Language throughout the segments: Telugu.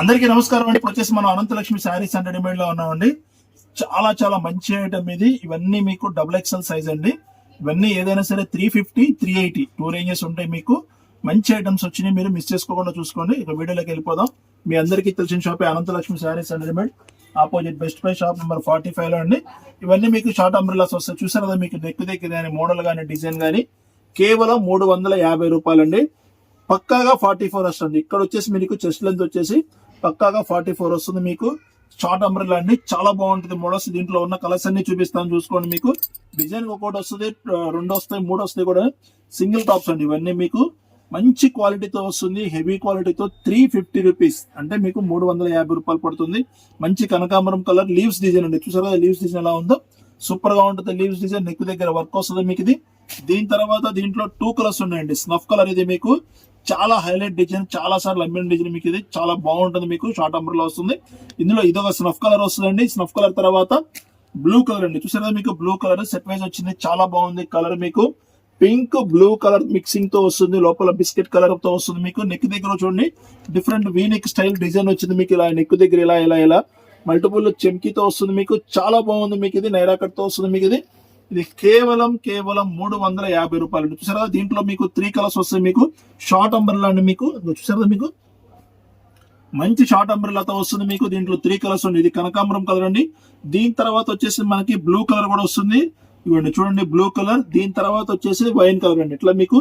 అందరికీ నమస్కారం అండి. వచ్చేసి మనం అనంతలక్ష్మి శారీస్ అండ్ రెడీమేడ్లో ఉన్నామండి. చాలా చాలా మంచి ఐటమ్ ఇది. ఇవన్నీ మీకు డబుల్ ఎక్స్ఎల్ సైజ్ అండి. ఇవన్నీ ఏదైనా సరే three fifty three eighty two ranges ఉంటాయి మీకు. మంచి ఐటమ్స్ వచ్చినాయి. మీరు మిస్ చేసుకోకుండా చూసుకోండి. ఇక వీడియోలోకి వెళ్ళిపోదాం. మీ అందరికీ తెలిసిన షాపే Ananthalakshmi sarees and readymade. Opposite Best Buy shop number forty ఫైవ్లో అండి. ఇవన్నీ మీకు షార్ట్ అంబ్రిలాస్ వస్తాయి. చూసారు కదా మీకు నెక్ దగ్గర కానీ మోడల్ కానీ డిజైన్ కానీ. కేవలం మూడు వందల యాభై రూపాయలండి. పక్కాగా ఫార్టీ ఫోర్ వస్తుంది. ఇక్కడ వచ్చేసి మీకు చెస్ట్ లెంత్ వచ్చేసి పక్కాగా ఫార్టీ ఫోర్ వస్తుంది మీకు. షార్ట్ అంబ్రెల్లా అండి చాలా బాగుంటుంది మోడల్స్ దీంట్లో ఉన్న కలర్స్ అన్ని చూపిస్తాను చూసుకోండి మీకు. డిజైన్ ఒకటి వస్తుంది రెండు వస్తాయి మూడు వస్తాయి కూడా. సింగిల్ టాప్స్ అండి ఇవన్నీ మీకు. మంచి క్వాలిటీతో వస్తుంది హెవీ క్వాలిటీతో త్రీ ఫిఫ్టీ రూపీస్ అంటే మీకు మూడు వందల యాభై రూపాయలు పడుతుంది. మంచి కనకాంబరం కలర్ లీవ్స్ డిజైన్ అండి. చూసారా లీవ్స్ డిజైన్ ఎలా ఉందో? సూపర్గా ఉంటుంది లీవ్స్ డిజైన్ నెక్ దగ్గర వర్క్ వస్తుంది మీకు ఇది. దీని తర్వాత దీంట్లో టూ కలర్స్ ఉన్నాయండి. స్నఫ్ కలర్ ఇది మీకు. చాలా హైలైట్ డిజైన్ చాలా సార్లు అమ్మిన డిజైన్ మీకు ఇది. చాలా బాగుంటుంది మీకు. షార్ట్ అంబర్లో వస్తుంది. ఇందులో ఇదొక స్నఫ్ కలర్ వస్తుందండి. స్నఫ్ కలర్ తర్వాత బ్లూ కలర్ అండి. చూసారా మీకు బ్లూ కలర్ సెట్ వైజ్ వచ్చింది. చాలా బాగుంది కలర్ మీకు. పింక్ బ్లూ కలర్ మిక్సింగ్తో వస్తుంది. లోపల బిస్కెట్ కలర్తో వస్తుంది మీకు. నెక్ దగ్గర చూడండి. Different V neck style design వచ్చింది మీకు. ఇలా నెక్ దగ్గర ఇలా ఇలా ఇలా. మల్టిపుల్ చెమ్కీతో వస్తుంది మీకు చాలా బాగుంది మీకు ఇది నైరా వస్తుంది మీకు ఇది. ఇది కేవలం కేవలం మూడు వందల యాభై రూపాయలు. చూసారా దీంట్లో మీకు త్రీ కలర్స్ వస్తాయి మీకు. షార్ట్ అంబర్లా అండి మీకు. చూసారా మీకు? మంచి షార్ట్ అంబ్రెల్లాతో వస్తుంది మీకు దీంట్లో త్రీ కలర్స్ ఉంది ఇది కనకాంబరం కలర్ అండి. దీని తర్వాత వచ్చేసి మనకి బ్లూ కలర్ కూడా వస్తుంది. ఇవ్వండి చూడండి బ్లూ కలర్ దీని తర్వాత వచ్చేసి వైన్ కలర్ అండి. ఇట్లా మీకు?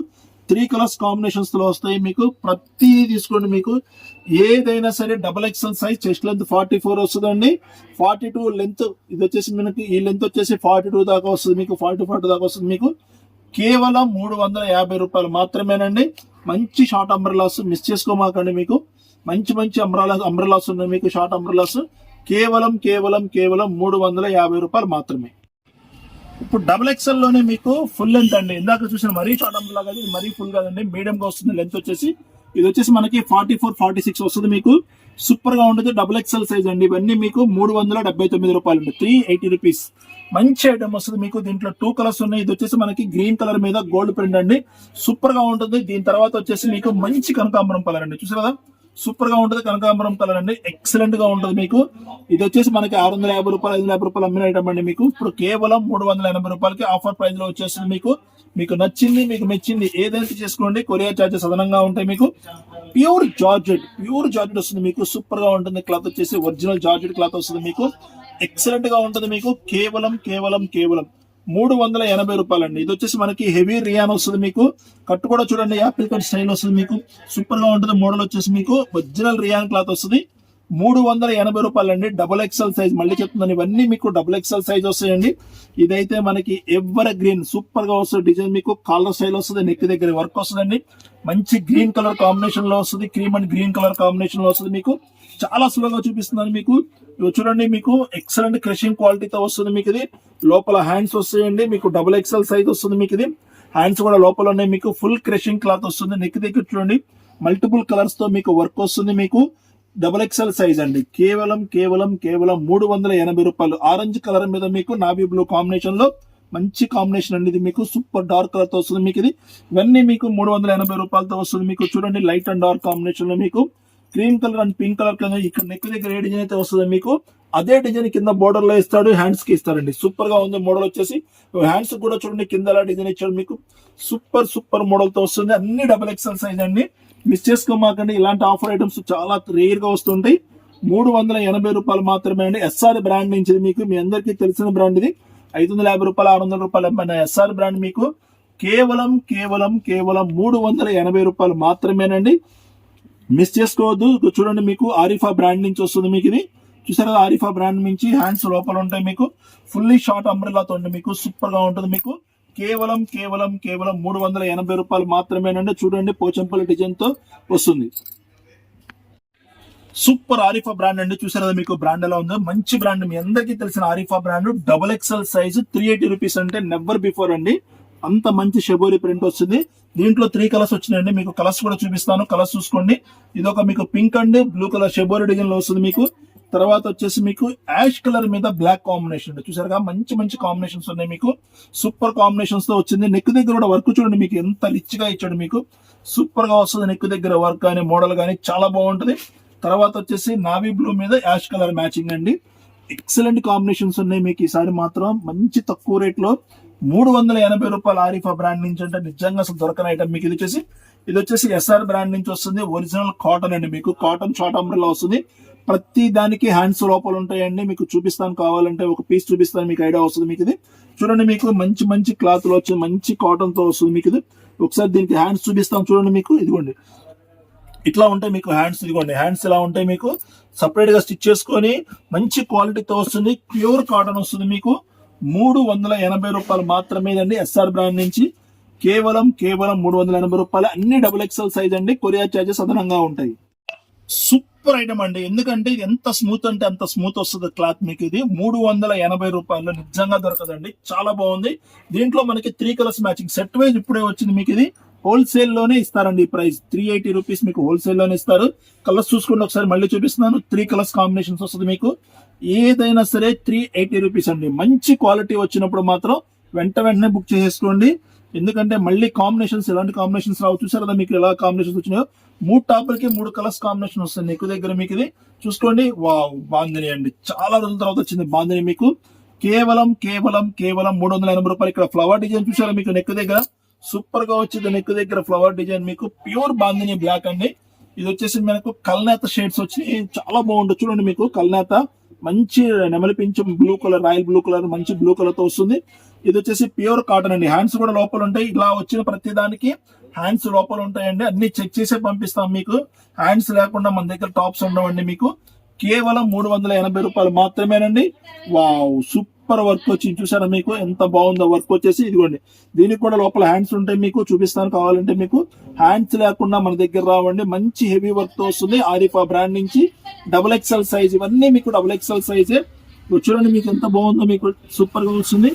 త్రీ కలర్స్ కాంబినేషన్స్లో వస్తాయి మీకు. ప్రతి తీసుకోండి మీకు. ఏదైనా సరే double XL size chest length forty four వస్తుందండి. ఫార్టీ టూ లెంత్ ఇది వచ్చేసి మనకి ఈ లెంత్ వచ్చేసి ఫార్టీ టూ దాకా వస్తుంది మీకు. ఫార్టీ ఫార్టీ దాకా వస్తుంది మీకు. కేవలం మూడు వందల యాభై రూపాయలు మాత్రమేనండి. మంచి షార్ట్ అంబ్రెలాస్ మిస్ చేసుకోమాకండి మీకు. మంచి మంచి అంబ్రలాస్ అంబ్రెలాస్ ఉన్నాయి మీకు షార్ట్ అంబ్రెలాస్ కేవలం కేవలం కేవలం మూడు వందల యాభై రూపాయలు మాత్రమే. ఇప్పుడు డబుల్ ఎక్స్ఎల్లోనే మీకు ఫుల్ లెంత్ అండి. ఇందాక చూసిన మరీ షార్ట్ అంబ్రెలా కాదు ఇది మరీ ఫుల్ కాదండి. మీడియం గా వస్తుంది లెంత్ వచ్చేసి. ఇది వచ్చేసి మనకి ఫార్టీ ఫోర్ ఫార్టీ సిక్స్ వస్తుంది మీకు. సూపర్గా ఉంటుంది డబుల్ ఎక్స్ఎల్ సైజ్ అండి. ఇవన్నీ మీకు మూడు వందల డెబ్బై తొమ్మిది రూపాయలు అండి త్రీ ఎయిటీ రూపీస్ మంచి ఐటమ్ వస్తుంది మీకు. దీంట్లో టూ కలర్స్ ఉన్నాయి. ఇది వచ్చేసి మనకి గ్రీన్ కలర్ మీద గోల్డ్ ప్రింట్ అండి. సూపర్గా ఉంటుంది. దీని తర్వాత వచ్చేసి మీకు మంచి కనకాంబరం కలర్ అండి. చూసారు? కదా సూపర్గా ఉంటుంది. కనకాంబరం కలర్ అండి ఎక్సలెంట్గా ఉంటుంది మీకు. ఇది వచ్చేసి మనకి ఆరు వందల యాభై రూపాయలు ఐదు యాభై రూపాయలు అమ్మిన ఐటమ్ అండి మీకు. ఇప్పుడు కేవలం మూడు వందల ఎనభై రూపాయలకి ఆఫర్ ప్రైస్లో వచ్చేస్తుంది మీకు. మీకు నచ్చింది మీకు మెచ్చింది ఏదైతే చేసుకోండి కొరియర్ చార్జెస్ అదనంగా ఉంటాయి మీకు. ప్యూర్ జార్జెట్ ప్యూర్ జార్జెట్ వస్తుంది మీకు. సూపర్గా ఉంటుంది. క్లాత్ వచ్చేసి ఒరిజినల్ జార్జెట్ క్లాత్ వస్తుంది మీకు. ఎక్సలెంట్గా ఉంటుంది మీకు. కేవలం కేవలం కేవలం మూడు వందల ఎనభై రూపాయలు అండి ఇది వచ్చేసి మనకి హెవీ రియాన్ వస్తుంది మీకు. కట్టు కూడా చూడండి యాపిల్ కట్ స్టైల్ వస్తుంది మీకు. సూపర్గా ఉంటుంది మోడల్ వచ్చేసి మీకు ఒరిజినల్ రియాన్ క్లాత్ వస్తుంది. మూడు వందల ఎనభై రూపాయలు అండి డబుల్ ఎక్స్ఎల్ సైజ్. మళ్ళీ చెప్తున్నాను ఇవన్నీ మీకు డబుల్ ఎక్స్ఎల్ సైజ్ వస్తాయండి. ఇదైతే మనకి ఎవర్ గ్రీన్ సూపర్గా వస్తుంది డిజైన్ మీకు. కాలర్ స్టైల్ వస్తుంది నెక్ దగ్గర వర్క్ వస్తుందండి. మంచి గ్రీన్ కలర్ కాంబినేషన్లో వస్తుంది క్రీమ్ అండ్ గ్రీన్ కలర్ కాంబినేషన్లో వస్తుంది మీకు. చాలా సులువుగా చూపిస్తున్నాను మీకు. ఇవి చూడండి మీకు ఎక్సలెంట్ క్రషింగ్ క్వాలిటీతో వస్తుంది మీకు ఇది. లోపల హ్యాండ్స్ వస్తాయండి మీకు డబుల్ ఎక్స్ఎల్ సైజ్ వస్తుంది మీకు ఇది. హ్యాండ్స్ కూడా లోపల ఉన్నాయి మీకు ఫుల్ క్రషింగ్ క్లాత్ వస్తుంది. నెక్ దగ్గర చూడండి మల్టిపుల్ కలర్స్తో మీకు వర్క్ వస్తుంది మీకు. డబుల్ ఎక్స్ఎల్ సైజ్ అండి. కేవలం కేవలం కేవలం మూడు వందల ఎనభై రూపాయలు. ఆరెంజ్ కలర్ మీద మీకు నాబీ బ్లూ కాంబినేషన్లో మంచి కాంబినేషన్ అండి ఇది మీకు. సూపర్ డార్క్ కలర్తో వస్తుంది మీకు ఇది. ఇవన్నీ మీకు మూడు వందల ఎనభై రూపాయలతో వస్తుంది మీకు. చూడండి లైట్ అండ్ డార్క్ కాంబినేషన్లో మీకు cream colour and pink colour కింద ఇక్కడ నెక్ దగ్గర ఏ డిజైన్ అయితే వస్తుంది మీకు అదే డిజైన్ కింద బోర్డర్లో ఇస్తాడు హ్యాండ్స్కి ఇస్తారండి సూపర్గా ఉంది మోడల్ వచ్చేసి. హ్యాండ్స్ కూడా చూడండి కింద ఎలా డిజైన్ ఇచ్చాడు మీకు. సూపర్ సూపర్ మోడల్తో వస్తుంది. అన్ని డబుల్ ఎక్స్ఎల్ సైజ్ అండి. మిస్ చేసుకోమాకండి ఇలాంటి ఆఫర్ ఐటమ్స్ చాలా రేర్గా వస్తుంటాయి మూడు వందల ఎనభై రూపాయలు మాత్రమే అండి. ఎస్ఆర్ బ్రాండ్ నుంచి మీకు. మీ అందరికీ తెలిసిన బ్రాండ్ ఇది. ఐదు వందల యాభై రూపాయలు ఆరు వందల రూపాయలు అమ్మిన ఎస్ఆర్ బ్రాండ్ మీకు. కేవలం కేవలం కేవలం మూడు వందల ఎనభై రూపాయలు మాత్రమేనండి. మిస్ చేసుకోవద్దు. చూడండి మీకు ఆరిఫా బ్రాండ్ నుంచి వస్తుంది మీకు ఇది. చూసారా ఆరిఫా బ్రాండ్ నుంచి హ్యాండ్స్ లోపల ఉంటాయి మీకు. ఫుల్లీ షార్ట్ అంబ్రెల్లాతో ఉంది మీకు సూపర్గా ఉంటుంది మీకు. కేవలం కేవలం కేవలం మూడు వందల ఎనభై రూపాయలు మాత్రమేనండి. చూడండి పోచంపల్లి డిజైన్తో వస్తుంది. సూపర్ ఆరిఫా బ్రాండ్ అండి. చూసారు కదా మీకు బ్రాండ్ ఎలా ఉందో. మంచి బ్రాండ్. మీ అందరికీ తెలిసిన Arifa brand. Double XL size three eighty rupees అంటే నెవర్ బిఫోర్ అండి. అంత మంచి షెబోరి ప్రింట్ వస్తుంది. దీంట్లో త్రీ కలర్స్ వచ్చినాయండి. మీకు కలర్స్ కూడా చూపిస్తాను. కలర్స్ చూసుకోండి. ఇది ఒక మీకు pink and blue colour shibori డిజైన్లో వస్తుంది మీకు. తర్వాత వచ్చేసి మీకు యాష్ కలర్ మీద బ్లాక్ కాంబినేషన్ చూసారుగా? మంచి మంచి కాంబినేషన్స్ ఉన్నాయి మీకు. సూపర్ కాంబినేషన్స్తో వచ్చింది. నెక్ దగ్గర కూడా వర్క్ చూడండి. మీకు ఎంత రిచ్గా ఇచ్చాడు మీకు. సూపర్గా వస్తుంది నెక్ దగ్గర వర్క్ కానీ మోడల్ కానీ. చాలా బాగుంటుంది. తర్వాత వచ్చేసి నావీ బ్లూ మీద యాష్ కలర్ మ్యాచింగ్ అండి. ఎక్సలెంట్ కాంబినేషన్స్ ఉన్నాయి మీకు. ఈసారి మాత్రం మంచి తక్కువ రేట్లో మూడు వందల ఎనభై రూపాయల ఆరిఫా బ్రాండ్ నుంచి అంటే నిజంగా అసలు దొరకని ఐటమ్ మీకు ఇది వచ్చేసి. ఇది వచ్చేసి ఎస్ఆర్ బ్రాండ్ నుంచి వస్తుంది. ఒరిజినల్ కాటన్ అండి మీకు. కాటన్ షార్ట్ అంబ్రెల్లా వస్తుంది. ప్రతి దానికి హ్యాండ్స్ లోపల ఉంటాయండి. మీకు చూపిస్తాను కావాలంటే ఒక పీస్ చూపిస్తాను. మీకు ఐడియా వస్తుంది మీకు ఇది. చూడండి మీకు మంచి మంచి క్లాత్లో మంచి కాటన్తో వస్తుంది మీకు ఇది. ఒకసారి దీనికి హ్యాండ్స్ చూపిస్తాను చూడండి మీకు. ఇదిగోండి. ఇట్లా ఉంటాయి మీకు హ్యాండ్స్ ఇదిగోండి. హ్యాండ్స్ ఇలా ఉంటాయి మీకు సపరేట్గా స్టిచ్ చేసుకొని మంచి క్వాలిటీతో వస్తుంది. ప్యూర్ కాటన్ వస్తుంది మీకు. మూడు వందల ఎనభై రూపాయలు మాత్రమే అండి ఎస్ఆర్ బ్రాండ్ నుంచి. కేవలం కేవలం మూడు వందల ఎనభై రూపాయలు. అన్ని డబుల్ ఎక్స్ఎల్ సైజ్ అండి. కొరియర్ చార్జెస్ అదనంగా ఉంటాయి. సూపర్ ఐటమ్ అండి. ఎందుకంటే ఇది ఎంత స్మూత్ అంటే అంత స్మూత్ వస్తుంది క్లాత్ మీకు ఇది. మూడు వందల ఎనభై రూపాయలు నిజంగా దొరకదండి. చాలా బాగుంది. దీంట్లో మనకి three colours matching set wise ఇప్పుడే వచ్చింది మీకు ఇది. హోల్సేల్లోనే ఇస్తారండి ఈ ప్రైస్ త్రీ ఎయిటీ రూపీస్ మీకు హోల్సేల్లోనే ఇస్తారు. కలర్స్ చూసుకుంటే ఒకసారి మళ్ళీ చూపిస్తున్నాను. త్రీ కలర్స్ కాంబినేషన్స్ వస్తుంది మీకు. ఏదైనా సరే త్రీ ఎయిటీ రూపీస్ అండి. మంచి క్వాలిటీ వచ్చినప్పుడు మాత్రం వెంట వెంటనే బుక్ చేసేసుకోండి. ఎందుకంటే మళ్ళీ కాంబినేషన్స్ ఎలాంటి కాంబినేషన్స్ రావు? చూసారు కదా మీకు ఎలా కాంబినేషన్స్ వచ్చినాయో? మూడు టాపులకి మూడు కలర్స్ కాంబినేషన్ వస్తుంది ఎక్కువ దగ్గర మీకు ఇది. చూసుకోండి. వా బాందిని అండి. చాలా రోజుల తర్వాత వచ్చింది బాందిని మీకు. కేవలం కేవలం కేవలం మూడు వందల ఎనభై రూపాయలు ఇక్కడ ఫ్లవర్ డిజైన్ చూసారా మీకు నెక్ దగ్గర? సూపర్గా వచ్చింది నెక్ దగ్గర ఫ్లవర్ డిజైన్ మీకు. ప్యూర్ బాందిని బ్లాక్ అండి. ఇది వచ్చేసి మనకు కల్నేత షేడ్స్ వచ్చి చాలా బాగుంటుంది. చూడండి మీకు కల్నేత. మంచి నెమలిపించం blue colour royal blue colour మంచి బ్లూ కలర్తో వస్తుంది. ఇది వచ్చేసి ప్యూర్ కాటన్ అండి. హ్యాండ్స్ కూడా లోపల ఉంటాయి. ఇలా వచ్చిన ప్రతి దానికి హ్యాండ్స్ లోపల ఉంటాయండి. అన్ని చెక్ చేసే పంపిస్తాం మీకు. హ్యాండ్స్ లేకుండా మన దగ్గర టాప్స్ ఉండవండి మీకు. కేవలం మూడు వందల ఎనభై రూపాయలు మాత్రమేనండి. వావ్ సూపర్ సూపర్ వర్క్ వచ్చి చూసారా మీకు? ఎంత బాగుందో వర్క్ వచ్చేసి ఇదిగోండి. దీనికి కూడా లోపల హ్యాండ్స్ ఉంటాయి మీకు. చూపిస్తాను కావాలంటే మీకు. హ్యాండ్స్ లేకుండా మన దగ్గర రావండి. మంచి హెవీ వర్క్తో వస్తుంది. ఆరిఫా బ్రాండ్ నుంచి డబుల్ ఎక్స్ఎల్ సైజ్ ఇవన్నీ మీకు డబుల్ ఎక్స్ఎల్ సైజే చూడండి మీకు ఎంత బాగుందో మీకు సూపర్గా వస్తుంది.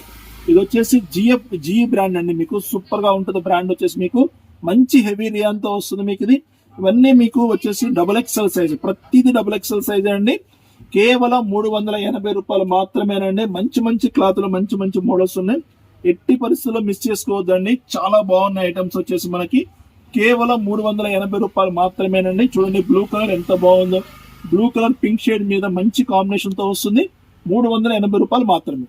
ఇది వచ్చేసి జిఎఫ్ జి బ్రాండ్ అండి మీకు. సూపర్గా ఉంటుంది బ్రాండ్ వచ్చేసి మీకు. మంచి హెవీ రియాన్తో వస్తుంది మీకు ఇది. ఇవన్నీ మీకు వచ్చేసి డబుల్ ఎక్స్ఎల్ సైజ్ ప్రతిది డబుల్ ఎక్స్ఎల్ సైజ్ అండి. కేవలం మూడు వందల ఎనభై రూపాయలు మాత్రమేనండి. మంచి మంచి క్లాత్లు మంచి మంచి మోడల్స్ ఉన్నాయి. ఎట్టి పరిస్థితుల్లో మిస్ చేసుకోవద్దండి. చాలా బాగున్నాయి ఐటమ్స్ వచ్చేసి మనకి. కేవలం మూడు వందల ఎనభై రూపాయలు మాత్రమేనండి. చూడండి బ్లూ కలర్ ఎంత బాగుందో. బ్లూ కలర్ పింక్ షేడ్ మీద మంచి కాంబినేషన్తో వస్తుంది. మూడు వందల ఎనభై రూపాయలు మాత్రమే.